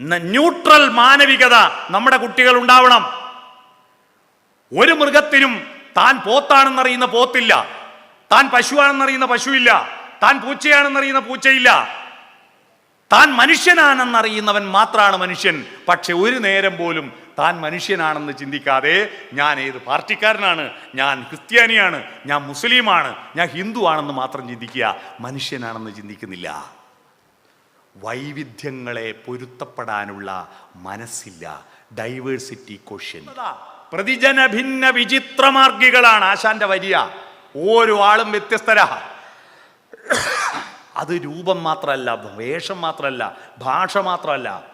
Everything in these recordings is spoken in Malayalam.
ന്യൂട്രൽ മാനവികത നമ്മുടെ കുട്ടികൾ ഉണ്ടാവണം. ഒരു മൃഗത്തിനും താൻ പോത്താണെന്നറിയുന്ന പോത്തില്ല. താൻ പശുവാണെന്നറിയുന്ന പശുവില്ല. താൻ പൂച്ചയാണെന്നറിയുന്ന പൂച്ചയില്ല. താൻ മനുഷ്യനാണെന്നറിയുന്നവൻ മാത്രമാണ് മനുഷ്യൻ. പക്ഷെ ഒരു നേരം പോലും താൻ മനുഷ്യനാണെന്ന് ചിന്തിക്കാതെ ഞാൻ ഏത് പാർട്ടിക്കാരനാണ്? ഞാൻ ക്രിസ്ത്യാനിയാണ്. ഞാൻ മുസ്ലിമാണ്. ഞാൻ ഹിന്ദു ആണെന്ന് മാത്രം ചിന്തിക്കുക മനുഷ്യനാണെന്ന് ചിന്തിക്കുന്നില്ല. വൈവിധ്യങ്ങളെ പൊരുത്തപ്പെടാനുള്ള മനസ്സില്ല. ഡൈവേഴ്സിറ്റി ക്വസ്റ്റ്യൻ പ്രതിജന ഭിന്ന വിചിത്രമാർഗികളാണ് ആശാന്റെ വരിയ ഓരോ ആളും വ്യത്യസ്തരാ. അത് രൂപം മാത്രമല്ല വേഷം മാത്രമല്ല ഭാഷ മാത്രമല്ല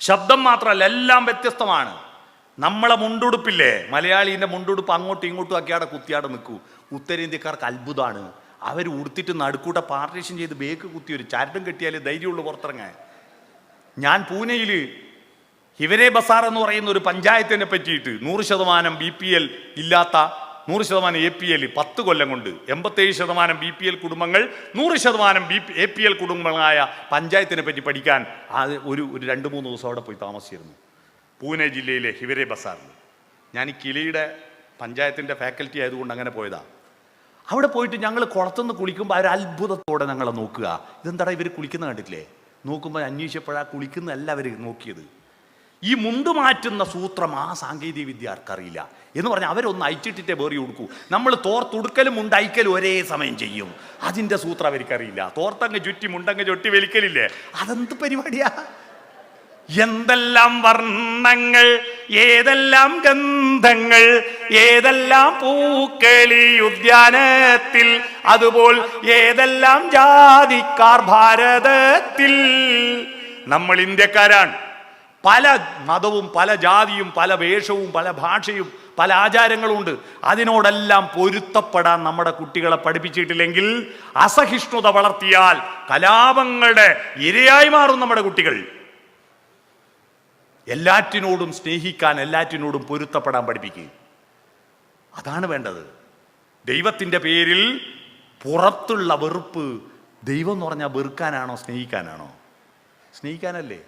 ശബ്ദം മാത്രമല്ല എല്ലാം വ്യത്യസ്തമാണ്. നമ്മളെ മുണ്ടുടുപ്പില്ലേ? മലയാളീന്റെ മുണ്ടുടുപ്പ് അങ്ങോട്ടും ഇങ്ങോട്ടും ആക്കിയാടെ കുത്തിയാടെ നിൽക്കൂ. ഉത്തരേന്ത്യക്കാർക്ക് അത്ഭുതമാണ് അവർ ഉടുത്തിട്ട് നടുക്കൂട്ട പാർട്ടീഷൻ ചെയ്ത് ബേക്ക് കുത്തി ഒരു ചരടും കെട്ടിയാലേ ധൈര്യമുള്ള പുറത്തിറങ്ങാൻ. ഞാൻ പൂനെയിൽ ഹിവരെ ബസാർ എന്ന് പറയുന്ന ഒരു പഞ്ചായത്തിനെ പറ്റിയിട്ട് നൂറ് ശതമാനം ബി പി എൽ ഇല്ലാത്ത നൂറ് ശതമാനം എ പി എൽ പത്ത് കൊല്ലം കൊണ്ട് എൺപത്തേഴ് ശതമാനം ബി പി എൽ കുടുംബങ്ങൾ നൂറ് ശതമാനം ബി എ പി എൽ കുടുംബങ്ങളായ പഞ്ചായത്തിനെ പറ്റി പഠിക്കാൻ അത് ഒരു ഒരു രണ്ട് മൂന്ന് ദിവസം അവിടെ പോയി താമസിച്ചിരുന്നു. പൂനെ ജില്ലയിലെ ഹിവരെ ബസാറിൽ. ഞാൻ ഈ കിളിയുടെ പഞ്ചായത്തിന്റെ ഫാക്കൽറ്റി ആയതുകൊണ്ട് അങ്ങനെ പോയതാ. അവിടെ പോയിട്ട് ഞങ്ങൾ കുളത്തുനിന്ന് കുളിക്കുമ്പോൾ ഒരു അത്ഭുതത്തോടെ ഞങ്ങളെ നോക്കുക. ഇതെന്താടാ ഇവർ കുളിക്കുന്ന കണ്ടിട്ടില്ലേ? നോക്കുമ്പോൾ അന്വേഷിച്ചപ്പോഴാ കുളിക്കുന്നതല്ല അവർ നോക്കിയത്. ഈ മുണ്ട് മാറ്റുന്ന സൂത്രം ആ സാങ്കേതിക വിദ്യ ആർക്കറിയില്ല എന്ന് പറഞ്ഞാൽ അവരൊന്ന് അയച്ചിട്ടിട്ടേ വേറി കൊടുക്കൂ. നമ്മൾ തോർത്തുടുക്കലും മുണ്ടയക്കലും ഒരേ സമയം ചെയ്യും. അതിന്റെ സൂത്രം അവർക്കറിയില്ല. തോർത്തങ്ങ് ചുറ്റി മുണ്ടങ്ങ് ചുറ്റി വലിക്കലില്ലേ? അതെന്ത് പരിപാടിയാ? എന്തെല്ലാം വർണങ്ങൾ ഏതെല്ലാം ഗന്ധങ്ങൾ ഏതെല്ലാം പൂക്കളി ഉദ്യാനത്തിൽ അതുപോൽ ഏതെല്ലാം ജാതിക്കാർ ഭാരതത്തിൽ. നമ്മൾ ഇന്ത്യക്കാരാണ്. പല മതവും പല ജാതിയും പല വേഷവും പല ഭാഷയും പല ആചാരങ്ങളും ഉണ്ട് അതിനോടെല്ലാം പൊരുത്തപ്പെടാൻ നമ്മുടെ കുട്ടികളെ പഠിപ്പിച്ചിട്ടില്ലെങ്കിൽ അസഹിഷ്ണുത വളർത്തിയാൽ കലാപങ്ങളുടെ ഇരയായി മാറും നമ്മുടെ കുട്ടികൾ. എല്ലാറ്റിനോടും സ്നേഹിക്കാൻ എല്ലാറ്റിനോടും പൊരുത്തപ്പെടാൻ പഠിപ്പിക്കുക അതാണ് വേണ്ടത്. ദൈവത്തിന്റെ പേരിൽ പുറത്തുള്ള വെറുപ്പ് ദൈവം എന്ന് പറഞ്ഞാൽ വെറുക്കാനാണോ സ്നേഹിക്കാനാണോ? സ്നേഹിക്കാനല്ലേ?